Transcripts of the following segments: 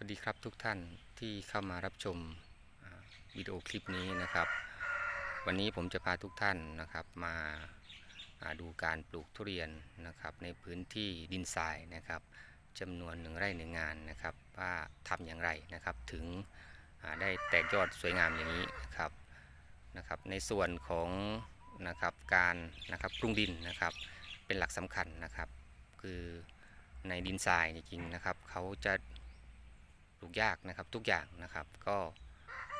วัสดีครับทุกท่านที่เข้ามารับชมวิดีโอคลิปนี้นะครับ วันนี้ผมจะพาทุกท่านนะครับมาดูการปลูกทุเรียนนะครับในพื้นที่ดินทรายนะครับจำนวนหนึ่งไร่หนึ่งงานนะครับว่าทำอย่างไรนะครับถึงได้แตกยอดสวยงามอย่างนี้นะครับนะครับในส่วนของนะครับการนะครับปรุงดินนะครับเป็นหลักสำคัญนะครับ คือในดินทรายจริงๆนะครับเขาจะ ปลูกยากนะครับทุกอย่างนะครับ ก็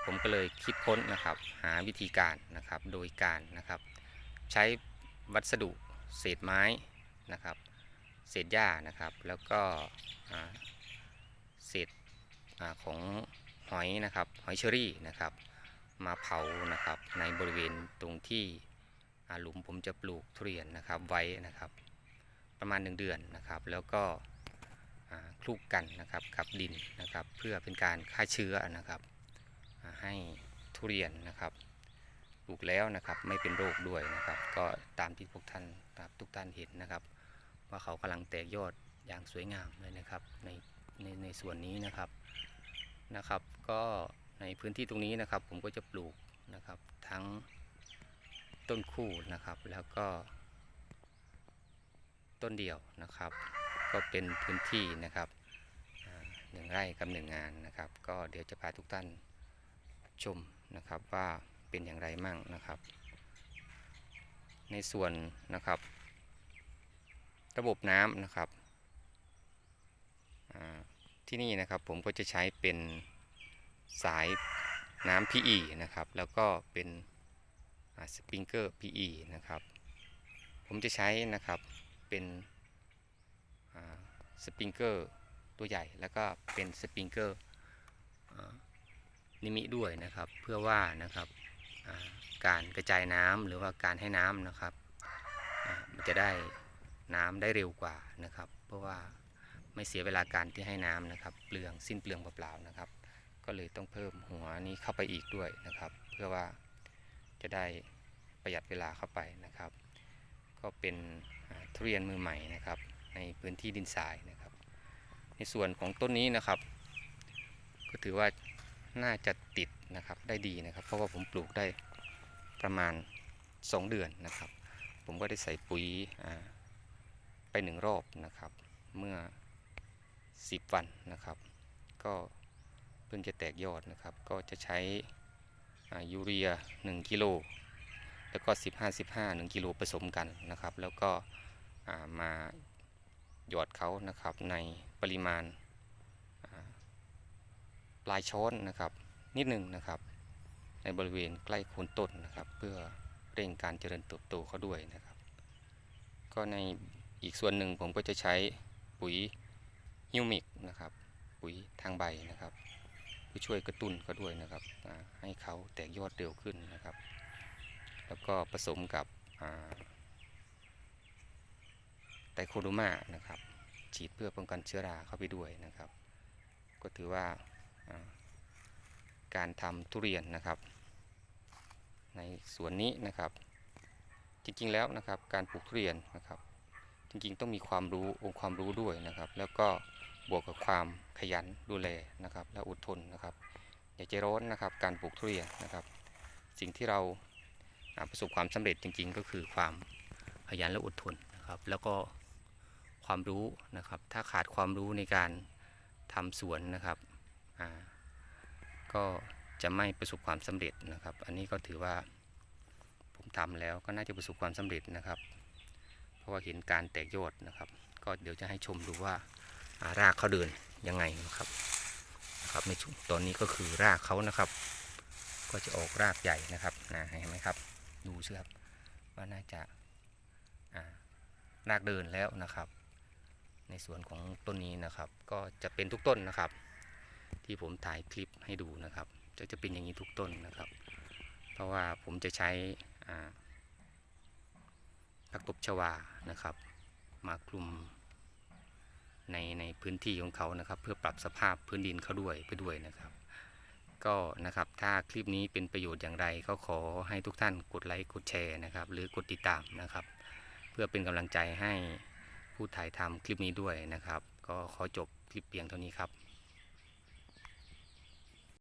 ผมก็เลยคิดค้นนะครับ หาวิธีการนะครับ โดยการนะครับ ใช้วัสดุเศษไม้นะครับ เศษหญ้านะครับ แล้วก็เศษอของหอยนะครับหอยเชอรี่นะครับ มาเผานะครับในบริเวณตรงที่หลุมผมจะปลูกทุเรียนนะครับไว้นะครับ ประมาณ 1 เดือนนะครับ แล้วก็ คลุกกันนะครับกับดินนะครับ เพื่อเป็นการฆ่าเชื้อนะครับ ให้ทุเรียนนะครับปลูกแล้วนะครับไม่เป็นโรคด้วยนะครับ ก็ตามที่พวกท่านทุกท่านเห็นนะครับ ว่าเขากำลังแตกยอดอย่างสวยงามเลยนะครับในในในส่วนนี้นะครับนะครับ ก็ในพื้นที่ตรงนี้นะครับ ผมก็จะปลูกนะครับทั้งต้นคู่นะครับแล้วก็ต้นเดียวนะครับ ก็เป็นพื้นที่นะครับหนึ่งไร่กับหนึ่งงานนะครับ ก็เดี๋ยวจะพาทุกท่านชมนะครับว่าเป็นอย่างไรมั่งนะครับ ในส่วนนะครับ ระบบน้ำนะครับที่นี่นะครับผมก็จะใช้เป็นสายน้ำ PE นะครับ แล้วก็เป็นสปริงเกอร์ PE นะครับ ผมจะใช้นะครับเป็น สปริงเกอร์ตัวใหญ่แล้วก็เป็นสปริงเกอร์นิมิด้วยนะครับเพื่อว่านะครับการกระจายน้ำหรือว่าการให้น้ำนะครับมันจะได้น้ำได้เร็วกว่านะครับ เพราะว่าไม่เสียเวลาการที่ให้น้ำนะครับ เปลืองสิ้นเปลืองเปล่าๆนะครับ ก็เลยต้องเพิ่มหัวนี้เข้าไปอีกด้วยนะครับ เพื่อว่าจะได้ประหยัดเวลาเข้าไปนะครับ ก็เป็นทุเรียนมือใหม่นะครับ ในพื้นที่ดินทรายนะครับ ในส่วนของต้นนี้นะครับ ก็ถือว่าน่าจะติดนะครับได้ดีนะครับ เพราะว่าผมปลูกได้ประมาณ 2 เดือนนะครับ ผมก็ได้ใส่ปุ๋ยไปหนึ่งรอบนะครับ เมื่อ 10 วันนะครับ ก็เพิ่งจะแตกยอดนะครับ ก็จะใช้ยูเรีย 1 กิโล แล้วก็ 15 15 1 กิโลผสมกันนะครับ แล้วก็มา หยอดเขานะครับในปริมาณปลายช้อนนะครับ นิดหนึ่งนะครับ ในบริเวณใกล้โคนต้นนะครับ เพื่อเร่งการเจริญเติบโตเขาด้วยนะครับ ก็ในอีกส่วนหนึ่งผมก็จะใช้ปุ๋ยฮิวมิกนะครับ ปุ๋ยทางใบนะครับเพื่อช่วยกระตุ้นเขาด้วยนะครับให้เขาแตกยอดเร็วขึ้นนะครับ แล้วก็ผสมกับ ไตโคโดมานะครับฉีดเพื่อป้องกันเชื้อราเข้าไปด้วยนะครับ ก็ถือว่าการทำทุเรียนนะครับ ในสวนนี้นะครับ จริงๆแล้วนะครับการปลูกทุเรียนนะครับ จริงๆต้องมีความรู้องค์ความรู้ด้วยนะครับ แล้วก็บวกกับความขยันดูแลนะครับ และอดทนนะครับ อย่าใจร้อนนะครับ การปลูกทุเรียนนะครับ สิ่งที่เราอ่าประสบความสำเร็จจริง ๆ ก็คือความขยันและอดทนนะครับ แล้วก็ ความรู้นะครับ ถ้าขาดความรู้ในการทำสวนนะครับก็จะไม่ประสบความสำเร็จนะครับ อันนี้ก็ถือว่าผมทำแล้วก็น่าจะประสบความสำเร็จนะครับ เพราะว่าเห็นการแตกยอดนะครับ ก็เดี๋ยวจะให้ชมดูว่ารากเขาเดินยังไงนะครับนะครับในช่วงตอนนี้ก็คือรากเขานะครับ ก็จะออกรากใหญ่นะครับนะเห็นไหมครับ ดูสิครับว่าน่าจะารากเดินแล้วนะครับ ในส่วนของต้นนี้นะครับ ก็จะเป็นทุกต้นนะครับ ที่ผมถ่ายคลิปให้ดูนะครับ จะจะเป็นอย่างนี้ทุกต้นนะครับ เพราะว่าผมจะใช้ผักตบชวานะครับ มาคลุมในในพื้นที่ของเขานะครับ เพื่อปรับสภาพพื้นดินเขาด้วยไปด้วยนะครับ ก็นะครับถ้าคลิปนี้เป็นประโยชน์อย่างไรก็ขอให้ทุกท่านกดไลค์กดแชร์นะครับ หรือกดติดตามนะครับ เพื่อเป็นกำลังใจให้ ผู้ถ่ายทำคลิปนี้ด้วยนะครับ ก็ขอจบคลิปเพียงเท่านี้ครับ